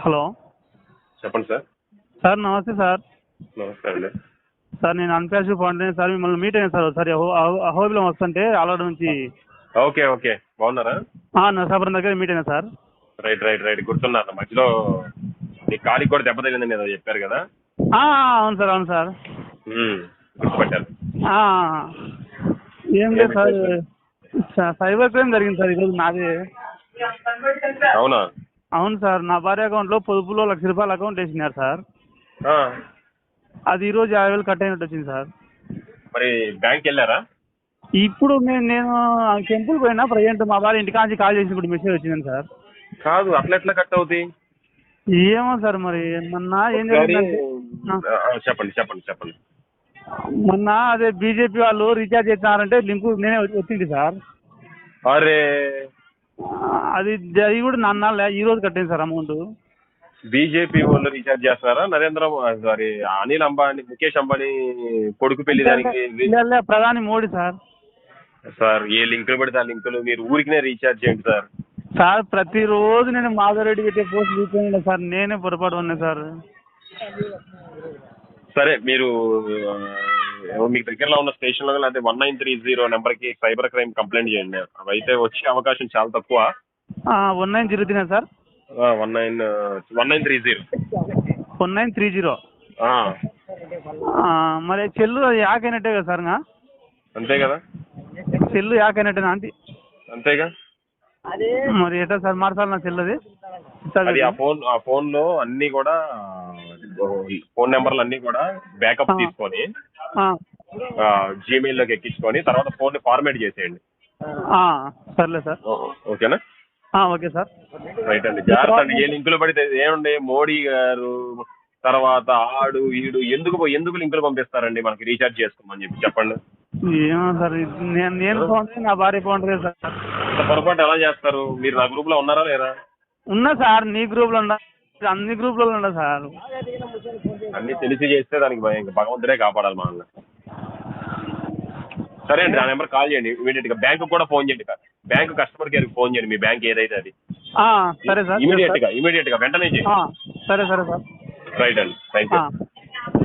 Hello. చెప్పండి sir. Sir నమస్తే sir. అండి. సార్ నేను అన్ప్యాష్ పాండే సార్ మిమ్మల్ని మీట్ అయ్యాను సార్ ఒకసారి. అహో అహో- అహోబిలం వస్తుంటే ఆలవాడ నుంచి ఓకే ఓకే. బాగున్నారా? ఆ, నరసాపురం దగ్గర మీట్ అయినా సార్. Right right right. గుర్తున్నారు మధ్యలో మీ కాలికి కూడా దెబ్బ తగిలిందని ఏదో చెప్పారు కదా? ఆ, అవును సార్ అవును సార్. గుర్తుపట్టారు. ఆ, ఏం లేదు సార్. స- సైబర్ క్రైమ్ జరిగింది సార్ ఈరోజు నాది. అవునా? అవును సార్ నా భార్య అకౌంట్లో పొదుపులో లక్ష రూపాయల అకౌంట్ వేసినారు సార్. ఆ. అది ఈరోజు యాభై వేలు కట్ అయినట్టు వచ్చింది సార్. మరి బ్యాంక్ వెళ్ళారా? ఇప్పుడు నేను నేను టెంపుల్ పోయినా ప్రజెంట్ మా భార్య ఇంటికా నుంచి కాల్ చేసినప్పుడు మెసేజ్ వచ్చింది సార్. కాదు అట్లా ఎట్లా కట్ అవుతాయి ఏమో సార్ మరి మొన్న ఏం ఒకసారి- జరిగిందంటే ఆ. ఆ, చెప్పండి చెప్పండి చెప్పండి. మొన్న అదే బీజేపీ వాళ్ళు రీఛార్జ్ చేసినారంటే లింక్ నేనే వచ్చింది సార్. అరే! అది అది కూడా నన్న ఈ రోజు కట్టింది సార్ అమౌంట్. బీజేపీ వాళ్ళు రీఛార్జ్ చేస్తున్నారా నరేంద్ర సారీ అనిల్ అంబానీ ముఖేష్ అంబానీ కొడుకు పెళ్ళి దానికి ప్రధాని మోడీ సార్. సార్ ఏ లింకులు పెడితే ఆ లింకులు మీరు ఊరికినే రీఛార్జ్ చేయండి సార్. సార్ ప్రతిరోజు నేను మాధవరెడ్డి పెట్టే పోస్ట్ చూసుకోండి సార్ నేనే పొరపాటు ఉన్నా సార్. సరే మీరు మీకు దగ్గరలో ఉన్న స్టేషన్లో లేకపోతే వన్ నైన్ త్రీ జీరో నెంబర్కి సైబర్ క్రైమ్ కంప్లైంట్ చేయండి. అవి అయితే వచ్చే అవకాశం చాలా తక్కువ. One nine zero three sir? One nine one nine three zero one nine three zero మరి చెల్లు యాకైనట్టే కదా సార్ అంతే కదా? చెల్లు యాకైనట్టేనా అంటే అంతేగా? మరి ఎట్లా సార్ మార్చాలి నా చెల్లది? అది ఆ ఫోన్ ఆ ఫోన్లో అన్ని కూడా ఫోన్ నెంబర్లు అన్ని కూడా బ్యాకప్. తీసుకొని జీమెయిల్లోకి ఎక్కించుకొని తర్వాత ఫోన్ ఫార్మేట్ చేసేయండి. సర్లే సార్. ఓకేనా? Okay sir. రైట్ అండి. జాగ్రత్త ఏ లింకులు పడితే ఏముండే? మోడీ గారు తర్వాత ఆడు ఈడు ఎందుకు ఎందుకు లింకులు పంపిస్తారండి? మనకి రీఛార్జ్ చేసుకోమని చెప్పి చెప్పండి. ఏమో సార్ నేను నేను బాగుంటుంది నా భార్య బాగుంటుంది సార్ పొరపాటు ఎలా చేస్తారు? మీరు నా గ్రూప్లో ఉన్నారా లేరా ఉన్నా సార్ నీ గ్రూప్లో ఉన్నా. అన్ని గ్రూప్లలో ఉన్నా సార్. అన్ని తెలిసి చేస్తే దానికి భగవంతుడే కాపాడాలి మనల్ని. సరే అండి ఆ నెంబర్ కాల్ చేయండి. ఇమీడియట్గా బ్యాంక్ కూడా ఫోన్ చేయండి బ్యాంక్ కస్టమర్ కేర్ ఫోన్ చేయండి మీ బ్యాంక్ ఏదైతే అది. సరే సార్ ఇమీడియట్గా ఇమీడియట్గా వెంటనే చేయండి. సరే సరే సార్. రైట్ అండి. Thank you.